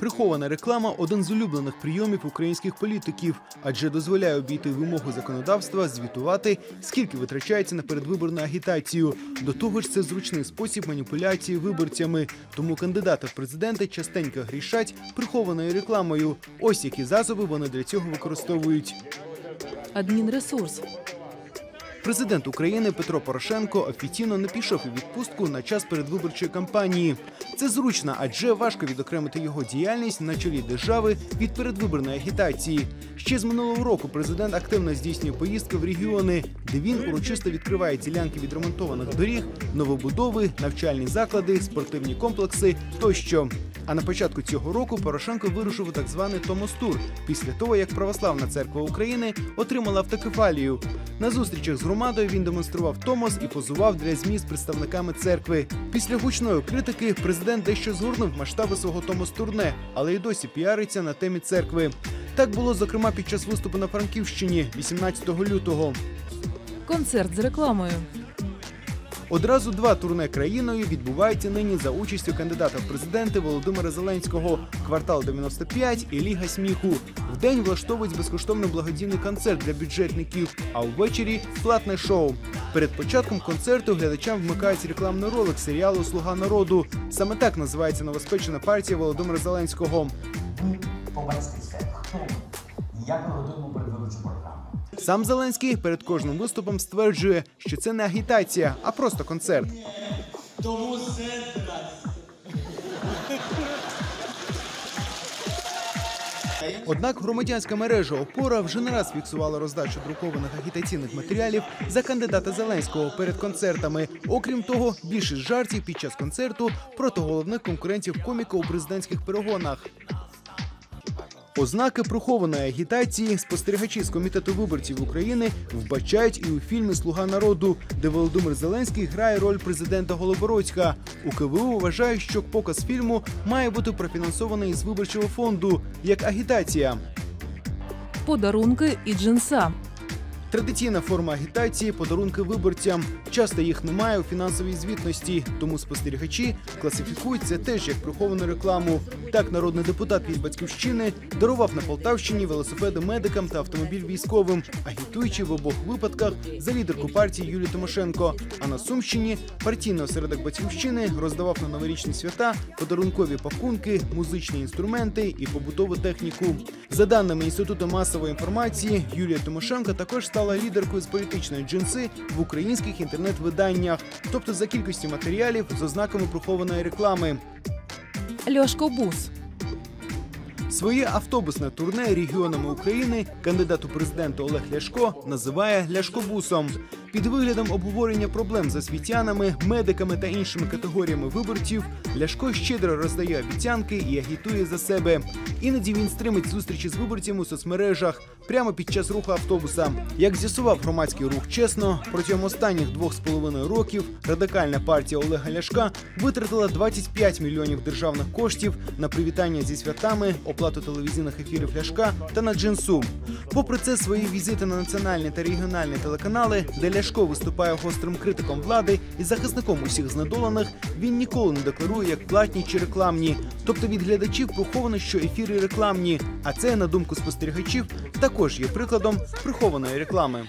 Прихована реклама один з улюблених прийомів українських політиків, адже дозволяє обійти вимогу законодавства звітувати, скільки витрачається на передвиборну агітацію. До того ж, це зручний спосіб маніпуляції виборцями. Тому кандидати в президенти частенько грішать прихованою рекламою. Ось які засоби вони для цього використовують. Адмінресурс. Президент України Петро Порошенко офіційно не пішов у відпустку на час передвиборчої кампанії. Це зручно, адже важко відокремити його діяльність на чолі держави від передвиборної агітації. Ще з минулого року президент активно здійснює поїздки в регіони, де він урочисто відкриває ділянки відремонтованих доріг, новобудови, навчальні заклади, спортивні комплекси тощо. А на початку цього року Порошенко вирушив у так званий Томос-тур після того, як Православна церква України отримала автокефалію. На зустрічах з громадою він демонстрував Томос і позував для ЗМІ з представниками церкви. Після гучної критики президент дещо згорнув масштаби свого Томос-турне, але й досі піариться на темі церкви. Так було зокрема під час виступу на Франківщині 18 лютого. Концерт з рекламою. Одразу два турне країною відбуваються нині за участю кандидата в президенти Володимира Зеленського. Квартал 95 і Ліга сміху. Вдень влаштовують безкоштовний благодійний концерт для бюджетників, а ввечері платне шоу. Перед початком концерту глядачам вмикають рекламний ролик серіалу Слуга народу. Саме так називається новоспечена партія Володимира Зеленського. ви побачите. Хто ми? Як ми готуємо передвиборчу програму? Сам Зеленський перед кожним виступом стверджує, що це не агітація, а просто концерт. Тому Однак громадянська мережа Опора вже не раз фіксувала роздачу друкованих агітаційних матеріалів за кандидата Зеленського перед концертами. Окрім того, більшість жартів під час концерту проти головних конкурентів коміка у президентських перегонах. Ознаки прихованої агітації спостерігачі з комітету виборців України вбачають і у фільмі Слуга народу, де Володимир Зеленський грає роль президента Голобородька. У КВУ вважають, що показ фільму має бути профінансований із виборчого фонду як агітація. Подарунки і джинса. Традиційна форма агітації подарунки виборцям. Часто їх немає у фінансовій звітності, тому спостерігачі класифікують це теж як приховану рекламу. Так, народний депутат від батьківщини дарував на Полтавщині велосипеди медикам та автомобіль військовим, агітуючи в обох випадках за лідерку партії Юлію Тимошенко. А на Сумщині партійний осередок батьківщини роздавав на новорічні свята подарункові пакунки, музичні інструменти і побутову техніку. За даними інституту масової інформації, Юлія Тимошенко також стала лідеркою з політичної джинси в українських інтернет-виданнях, тобто за кількістю матеріалів з ознаками прихованої реклами. Льошко Бус. Своє автобусне турне регіонами України кандидат у президенти Олег Ляшко називає Ляшкобусом. Під виглядом обговорення проблем з освітянами, медиками та іншими категоріями виборців Ляшко щедро роздає обіцянки і агітує за себе. Іноді він стримить зустрічі з виборцями у соцмережах прямо під час руху автобуса. Як з'ясував громадський рух чесно, протягом останніх двох з половиною років радикальна партія Олега Ляшка витратила 25 мільйонів державних коштів на привітання зі святами, оплату телевізійних ефірів Ляшка та на джинсу. Попри це, свої візити на національні та регіональні телеканали, де Ляшко виступає гострим критиком влади і захисником усіх знедолених, він ніколи не декларує як платні чи рекламні. Тобто від глядачів приховано, що ефіри рекламні. А це, на думку спостерігачів, також є прикладом прихованої реклами.